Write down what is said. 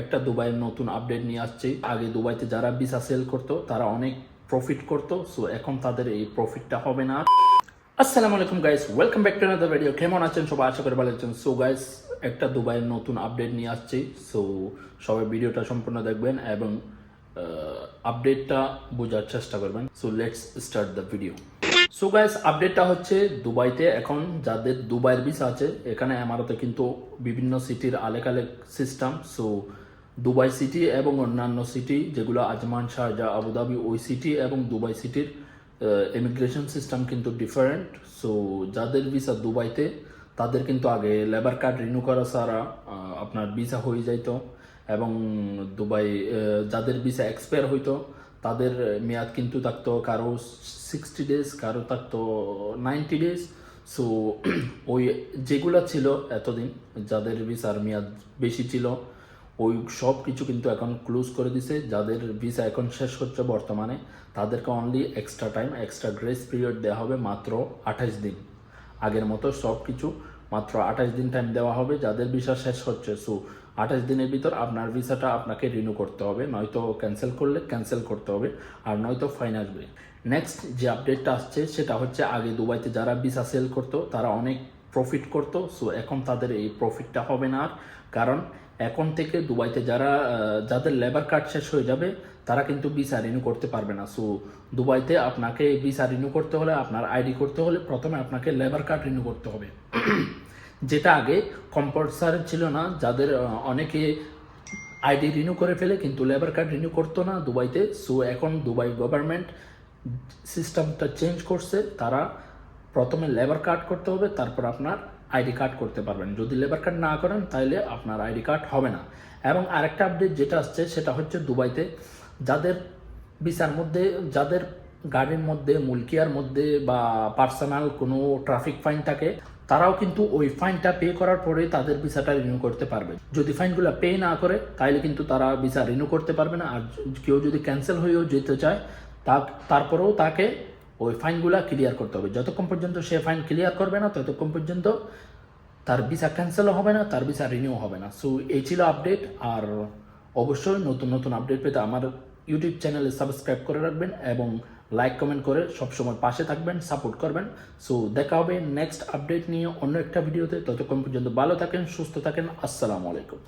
একটা দুবাইয়ের নতুন আপডেট নিয়ে আসছে। আগে দুবাইতে যারা ভিসা সেল করতো, তারা অনেক প্রফিট করতো সো এখন তাদের এই প্রফিটটা হবে না। আসসালামু আলাইকুম guys welcome back to another video কেমন আছেন? সবাই আশা করে ভালো আছেন। সো গাইস একটা দুবাইয়ের নতুন আপডেট নিয়ে আসছি। সো সবাই ভিডিওটা সম্পূর্ণ দেখবেন এবং আপডেটটা বোঝার চেষ্টা করবেন। So let's start the video so guys আপডেটটা হচ্ছে দুবাইতে এখন যাদের দুবাইয়ের ভিসা আছে, এখানে আমারতে কিন্তু বিভিন্ন সিটির Alek Alek system so Dubai city এবং অন্যান্য সিটি, যেগুলো আজমান শাহজাহ আবুধাবি ওই সিটি এবং দুবাই সিটির ইমিগ্রেশন সিস্টেম কিন্তু ডিফারেন্ট সো যাদের ভিসা দুবাইতে, তাদের কিন্তু আগে লেবার কার্ড রিনিউ করা ছাড়া আপনার ভিসা হয়ে যাইতো। এবং দুবাই যাদের ভিসা এক্সপায়ার হইতো, তাদের মেয়াদ কিন্তু থাকতো কারও সিক্সটি ডেজ কারও থাকতো নাইনটি ডেজ সো ওই যেগুলো ছিল এতদিন, যাদের ভিসার মেয়াদ বেশি ছিল ওই সব কিছু কিন্তু এখন ক্লোজ করে দিছে। যাদের ভিসা এখন শেষ হচ্ছে বর্তমানে, তাদেরকে only extra time extra grace period দেওয়া হবে মাত্র আঠাশ দিন। আগের মতো সব কিছু মাত্র আঠাশ দিন টাইম দেওয়া হবে, যাদের ভিসা শেষ হচ্ছে। সো আঠাশ দিনের ভিতর আপনার ভিসাটা আপনাকে রিনিউ করতে হবে। নয়তো ক্যান্সেল করলে ক্যান্সেল করতে হবে, আর নয়তো ফাইন আসবে। নেক্সট যে আপডেটটা আসছে, সেটা হচ্ছে আগে দুবাইতে যারা ভিসা সেল করতো, তারা অনেক প্রফিট করতো সো এখন তাদের এই প্রফিটটা হবে না আর। কারণ এখন থেকে দুবাইতে যারা যাদের লেবার কার্ড শেষ হয়ে যাবে, তারা কিন্তু ভিসা রিনিউ করতে পারবে না। সো দুবাইতে আপনাকে ভিসা রিনিউ করতে হলে, আপনার আইডি করতে হলে প্রথমে আপনাকে লেবার কার্ড রিনিউ করতে হবে। যেটা আগে কম্পালসারি ছিল না, যাদের অনেকে আইডি রিনিউ করে ফেলে, কিন্তু লেবার কার্ড রিনিউ করতো না দুবাইতে। সো এখন দুবাই গভর্নমেন্ট সিস্টেমটা চেঞ্জ করছে, তারা প্রথমে লেবার কার্ড করতে হবে, তারপর আপনার আইডি কার্ড করতে পারবেন। যদি লেবার কার্ড না করেন তাহলে আপনার আইডি কার্ড হবে না। এবং আরেকটা আপডেট যেটা আসছে, সেটা হচ্ছে দুবাইতে। যাদের ভিসার মধ্যে, যাদের গাড়ির মধ্যে মুলকিয়ার মধ্যে বা পার্সোনাল কোনো ট্রাফিক ফাইন থাকে, তারাও কিন্তু ওই ফাইনটা পে করার পরে তাদের ভিসাটা রিনিউ করতে পারবে। যদি ফাইনগুলো পে না করে তাহলে কিন্তু তারা ভিসা রিনিউ করতে পারবে না। আর কেউ যদি ক্যান্সেল হয়েও যেতে চায়, তা তারপরেও তাকে ওই ফাইনগুলা ক্লিয়ার করতে হবে। যতক্ষণ পর্যন্ত সে ফাইন ক্লিয়ার করবে না, ততক্ষণ পর্যন্ত তার ভিসা ক্যান্সেলও হবে না, তার ভিসা রিনিউ হবে না। সো এই ছিল আপডেট আর অবশ্যই নতুন নতুন আপডেট পেতে আমার ইউটিউব চ্যানেলে সাবস্ক্রাইব করে রাখবেন এবং লাইক কমেন্ট করে সবসময় পাশে থাকবেন সাপোর্ট করবেন। সো দেখা হবে নেক্সট আপডেট নিয়ে অন্য একটা ভিডিওতে ততক্ষণ পর্যন্ত ভালো থাকেন, সুস্থ থাকেন। আসসালামু আলাইকুম।